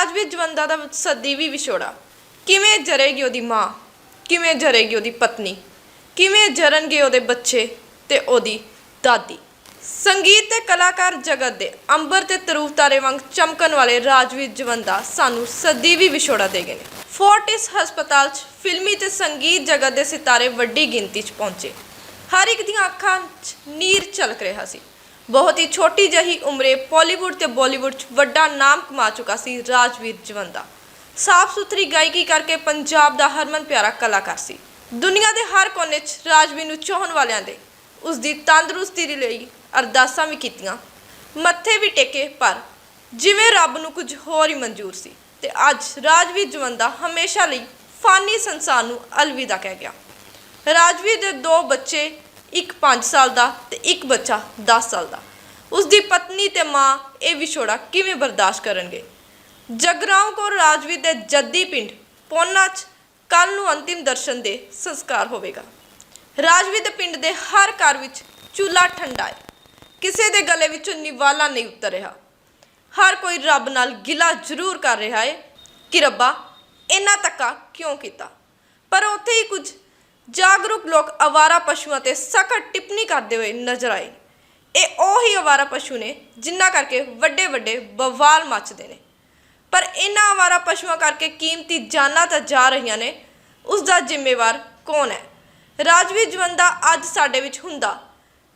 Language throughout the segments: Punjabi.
ਰਾਜਵੀਰ ਜਵੰਦਾ ਦਾ ਸੱਦੀ ਵੀ ਵਿਛੋੜਾ। ਕਿਵੇਂ ਜਰੇਗੀ ਉਹਦੀ ਮਾਂ? ਕਿਵੇਂ ਜਰੇਗੀ ਉਹਦੀ ਪਤਨੀ? ਕਿਵੇਂ ਜਰਨਗੇ ਉਹਦੇ ਬੱਚੇ ਤੇ ਉਹਦੀ ਦਾਦੀ? ਸੰਗੀਤ ਤੇ ਕਲਾਕਾਰ ਜਗਤ ਦੇ ਅੰਬਰ ਤੇ ਤਰੂਫ ਤਾਰੇ ਵਾਂਗ ਚਮਕਣ ਵਾਲੇ ਰਾਜਵੀਰ ਜਵੰਦਾ ਸਾਨੂੰ ਸਦੀ ਵੀ ਵਿਛੋੜਾ ਦੇ ਗਏ ਨੇ। ਫੋਰਟਿਸ ਹਸਪਤਾਲ 'ਚ ਫਿਲਮੀ ਤੇ ਸੰਗੀਤ ਜਗਤ ਦੇ ਸਿਤਾਰੇ ਵੱਡੀ ਗਿਣਤੀ 'ਚ ਪਹੁੰਚੇ। ਹਰ ਇੱਕ ਦੀਆਂ ਅੱਖਾਂ 'ਚ ਨੀਰ ਝਲਕ ਰਿਹਾ ਸੀ। ਬਹੁਤ ਹੀ ਛੋਟੀ ਜਹੀ ਉਮਰੇ ਬਾਲੀਵੁੱਡ ਤੇ ਬਾਲੀਵੁੱਡ 'ਚ ਵੱਡਾ ਨਾਮ ਕਮਾ ਚੁੱਕਾ ਸੀ ਰਾਜਵੀਰ ਜਵੰਦਾ। ਸਾਫ਼ ਸੁਥਰੀ ਗਾਇਕੀ ਕਰਕੇ ਪੰਜਾਬ ਦਾ ਹਰਮਨ ਪਿਆਰਾ ਕਲਾਕਾਰ ਸੀ। ਦੁਨੀਆ ਦੇ ਹਰ ਕੋਨੇ 'ਚ ਰਾਜਵੀਰ ਨੂੰ ਚਾਹਣ ਵਾਲਿਆਂ ਦੇ ਉਸ ਦੀ ਤੰਦਰੁਸਤੀ ਦੇ ਲਈ ਅਰਦਾਸਾਂ ਵੀ ਕੀਤੀਆਂ। ਮੱਥੇ ਵੀ ਟੇਕੇ, ਪਰ ਜਿਵੇਂ ਰੱਬ ਨੂੰ ਕੁਝ ਹੋਰ ਹੀ ਮਨਜ਼ੂਰ ਸੀ, ਤੇ ਅੱਜ ਰਾਜਵੀਰ ਜਵੰਦਾ ਹਮੇਸ਼ਾ ਲਈ ਫਾਨੀ ਸੰਸਾਰ ਨੂੰ ਅਲਵਿਦਾ ਕਹਿ ਗਿਆ। ਰਾਜਵੀਰ ਦੇ ਦੋ ਬੱਚੇ ਇੱਕ 5 ਸਾਲ ਦਾ ਤੇ ਇੱਕ ਬੱਚਾ 10 ਸਾਲ ਦਾ। ਉਸ ਦੀ ਪਤਨੀ ਤੇ ਮਾਂ ਇਹ ਵਿਛੋੜਾ ਕਿਵੇਂ ਬਰਦਾਸ਼ਤ ਕਰਨਗੇ? ਜਗਰਾਉਂ ਕੌਰ ਰਾਜਵੀਰ ਦੇ ਜੱਦੀ ਪਿੰਡ ਪੋਨਾ 'ਚ ਕੱਲ ਨੂੰ ਅੰਤਿਮ ਦਰਸ਼ਨ ਦੇ ਸੰਸਕਾਰ ਹੋਵੇਗਾ। ਰਾਜਵੀਰ ਦੇ ਪਿੰਡ ਦੇ ਹਰ ਘਰ ਵਿੱਚ ਚੁੱਲ੍ਹਾ ਠੰਡਾ ਹੈ। ਕਿਸੇ ਦੇ ਗਲੇ ਵਿੱਚੋਂ ਨਿਵਾਲਾ ਨਹੀਂ ਉਤਰ ਰਿਹਾ। ਹਰ ਕੋਈ ਰੱਬ ਨਾਲ ਗਿਲਾ ਜ਼ਰੂਰ ਕਰ ਰਿਹਾ ਹੈ ਕਿ ਰੱਬਾ, ਇਹਨਾਂ ਤੱਕਾ ਕਿਉਂ ਕੀਤਾ? ਪਰ ਉੱਥੇ ਹੀ ਕੁਝ ਜਾਗਰੂਕ ਲੋਕ ਅਵਾਰਾ ਪਸ਼ੂਆਂ ਤੇ ਸਖਤ ਟਿੱਪਣੀ ਕਰਦੇ ਹੋਏ ਨਜ਼ਰ ਆਏ। ਇਹ ਉਹ ਹੀ ਅਵਾਰਾ ਪਸ਼ੂ ਨੇ ਜਿਨ੍ਹਾਂ ਕਰਕੇ ਵੱਡੇ ਵੱਡੇ ਬਵਾਲ ਮੱਚਦੇ ਨੇ। ਪਰ ਇਹਨਾਂ ਅਵਾਰਾ ਪਸ਼ੂਆਂ ਕਰਕੇ ਕੀਮਤੀ ਜਾਨਾਂ ਤਾਂ ਜਾ ਰਹੀਆਂ ਨੇ। ਉਸ ਦਾ ਜ਼ਿੰਮੇਵਾਰ ਕੌਣ ਹੈ? ਰਾਜਵੀਰ ਜਵੰਦਾ ਅੱਜ ਸਾਡੇ ਵਿੱਚ ਹੁੰਦਾ।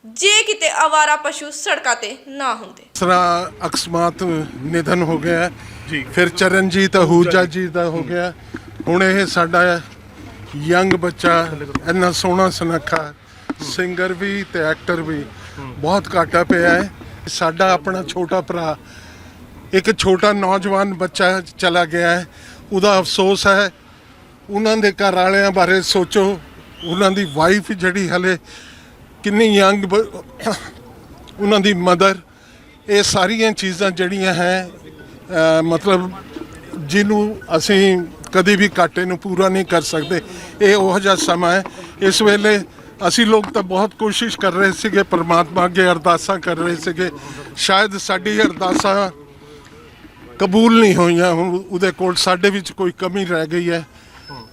ਜੇ ਕਿਤੇ ਅਵਾਰਾ ਪਸ਼ੂ ਸੜਕਾਂ ਤੇ ਨਾ ਹੁੰਦੇ। ਸਰਾ ਅਕਸਮਾਤ ਨਿਧਨ ਹੋ ਗਿਆ। ਜੀ। ਫਿਰ ਚਰਨਜੀਤ ਅਹੂਜਾ ਜੀ ਦਾ ਹੋ ਗਿਆ। ਹੁਣ ਇਹ ਸਾਡਾ ਯੰਗ ਬੱਚਾ, ਇੰਨਾ ਸੋਹਣਾ ਸੁਨੱਖਾ ਸਿੰਗਰ ਵੀ ਤੇ ਐਕਟਰ ਵੀ, ਬਹੁਤ ਘਾਟਾ ਪਿਆ ਹੈ। ਸਾਡਾ ਆਪਣਾ ਛੋਟਾ ਭਰਾ, ਇੱਕ ਛੋਟਾ ਨੌਜਵਾਨ ਬੱਚਾ ਚਲਾ ਗਿਆ ਹੈ। ਉਹਦਾ ਅਫਸੋਸ ਹੈ, ਉਹਨਾਂ ਦੇ ਘਰ ਵਾਲਿਆਂ ਬਾਰੇ ਸੋਚੋ, ਉਹਨਾਂ ਦੀ ਵਾਈਫ ਜਿਹੜੀ ਹਲੇ ਕਿੰਨੀ ਯੰਗ ਉਹਨਾਂ ਦੀ ਮਦਰ ਇਹ ਸਾਰੀਆਂ ਚੀਜ਼ਾਂ ਜਿਹੜੀਆਂ ਹੈ ਮਤਲਬ ਜਿਹਨੂੰ ਅਸੀਂ ਕਦੇ ਵੀ ਘਾਟੇ ਨੂੰ ਪੂਰਾ ਨਹੀਂ ਕਰ ਸਕਦੇ। ਇਹ ਉਹ ਜਿਹਾ ਸਮਾਂ ਹੈ। ਇਸ ਵੇਲੇ ਅਸੀਂ ਲੋਕ ਤਾਂ ਬਹੁਤ ਕੋਸ਼ਿਸ਼ ਕਰ ਰਹੇ ਸੀਗੇ, ਪਰਮਾਤਮਾ ਅੱਗੇ ਅਰਦਾਸਾਂ ਕਰ ਰਹੇ ਸੀਗੇ। ਸ਼ਾਇਦ ਸਾਡੀ ਅਰਦਾਸਾਂ ਕਬੂਲ ਨਹੀਂ ਹੋਈਆਂ, ਹੁਣ ਉਹਦੇ ਕੋਲ ਸਾਡੇ ਵਿੱਚ ਕੋਈ ਕਮੀ ਰਹਿ ਗਈ ਹੈ।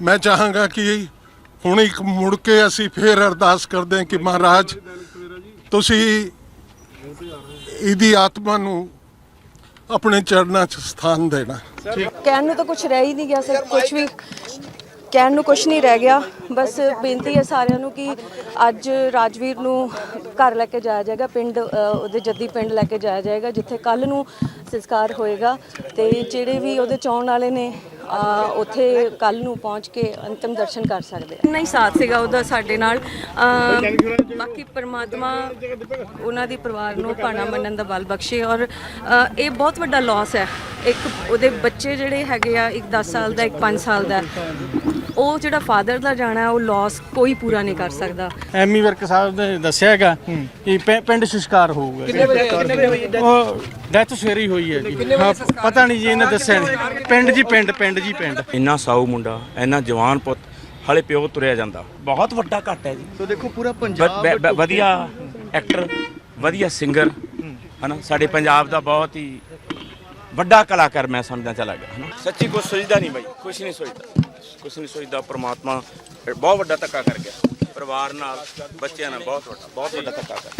ਮੈਂ ਚਾਹਾਂਗਾ ਕਿ ਹੁਣ ਇੱਕ ਮੁੜ ਕੇ ਅਸੀਂ ਫੇਰ ਅਰਦਾਸ ਕਰਦੇ ਹਾਂ ਕਿ ਮਹਾਰਾਜ, ਤੁਸੀਂ ਇਹਦੀ ਆਤਮਾ ਨੂੰ ਆਪਣੇ ਚਰਨਾਂ 'ਚ ਸਥਾਨ ਦੇਣਾ। ਕਹਿਣ ਨੂੰ ਤਾਂ ਕੁਝ ਰਹਿ ਹੀ ਨਹੀਂ ਗਿਆ ਸਰ ਕੁਝ ਵੀ ਕਹਿਣ ਨੂੰ ਕੁਝ ਨਹੀਂ ਰਹਿ ਗਿਆ। ਬਸ ਬੇਨਤੀ ਹੈ ਸਾਰਿਆਂ ਨੂੰ ਕਿ ਅੱਜ ਰਾਜਵੀਰ ਨੂੰ ਘਰ ਲੈ ਕੇ ਜਾਇਆ ਜਾਏਗਾ ਪਿੰਡ ਉਹਦੇ ਜੱਦੀ ਪਿੰਡ ਲੈ ਕੇ ਜਾਇਆ ਜਾਏਗਾ ਜਿੱਥੇ ਕੱਲ ਨੂੰ ਸੰਸਕਾਰ ਹੋਏਗਾ। ਤੇ ਜਿਹੜੇ ਵੀ ਉਹਦੇ ਚਾਹਣ ਵਾਲੇ ਨੇ ਉੱਥੇ ਕੱਲ ਨੂੰ ਪਹੁੰਚ ਕੇ ਅੰਤਿਮ ਦਰਸ਼ਨ ਕਰ ਸਕਦੇ ਆ। ਨਹੀਂ ਸਾਥ ਸੀਗਾ ਉਹਦਾ ਸਾਡੇ ਨਾਲ। ਬਾਕੀ ਪਰਮਾਤਮਾ ਉਹਨਾਂ ਦੀ ਪਰਿਵਾਰ ਨੂੰ ਭਾਣਾ ਮੰਨਣ ਦਾ ਬਲ ਬਖਸ਼ੇ। ਔਰ ਇਹ ਬਹੁਤ ਵੱਡਾ ਲਾਸ ਹੈ। ਇੱਕ ਉਹਦੇ ਬੱਚੇ ਜਿਹੜੇ ਹੈਗੇ ਆ ਇੱਕ 10 ਸਾਲ ਦਾ ਇੱਕ 5 ਸਾਲ ਦਾ ਉਹ ਜਿਹੜਾ ਫਾਦਰ ਦਾ ਜਾਣਾ ਉਹ ਲਾਸ ਕੋਈ ਪੂਰਾ ਨਹੀਂ ਕਰ ਸਕਦਾ। ਐਮੀ ਵਰਕ ਸਾਹਿਬ ਨੇ ਦੱਸਿਆ ਹੈਗਾ ਕਿ ਪਿੰ- ਪਿੰਡ ਸ਼ਿਸ਼ਕਾਰ ਹੋਊਗਾ। ਕਿੰਨੇ ਵਜੇ ਕਿੰਨੇ ਵਜੇ ਹੋਈ ਉਹ ਡੈਥ ਸਵੇਰੇ ਹੋਈ ਹੈ ਜੀ। ਹਾਂ, ਪਤਾ ਨਹੀਂ ਜੀ ਇਹਨੇ ਦੱਸਿਆ ਨਹੀਂ। ਪਿੰਡ ਜੀ ਪਿੰਡ ਪਿੰਡ ਜੀ ਪਿੰਡ। ਇੰਨਾ ਸਾਊ ਮੁੰਡਾ ਇੰਨਾ ਜਵਾਨ ਪੁੱਤ ਹਲੇ ਪਿਓ ਤੁਰਿਆ ਜਾਂਦਾ। ਬਹੁਤ ਵੱਡਾ ਘੱਟ ਹੈ ਜੀ। ਸੋ ਦੇਖੋ ਪੂਰਾ ਪੰਜਾਬ ਵ- ਵ- ਵਧੀਆ ਐਕਟਰ ਵਧੀਆ ਸਿੰਗਰ ਹਨਾ? ਸਾਡੇ ਪੰਜਾਬ ਦਾ ਬਹੁਤ ਹੀ ਵੱਡਾ ਕਲਾਕਾਰ ਮੈਂ ਸਮਝਦਾ ਚਲਾ ਗਿਆ, ਹਨਾ? ਸੱਚੀ ਕੁਝ ਸੋਚਦਾ ਨਹੀਂ ਬਾਈ ਕੁਝ ਨਹੀਂ ਸੋਚਦਾ। ਕੁਝ ਨਹੀਂ ਸੋਚਦਾ, ਪ੍ਰਮਾਤਮਾ ਬਹੁਤ ਵੱਡਾ ਧੱਕਾ ਕਰ ਗਿਆ। ਪਰਿਵਾਰ ਨਾਲ, ਬੱਚਿਆਂ ਨਾਲ ਬਹੁਤ ਵੱਡਾ ਬਹੁਤ ਵੱਡਾ ਧੱਕਾ ਕਰ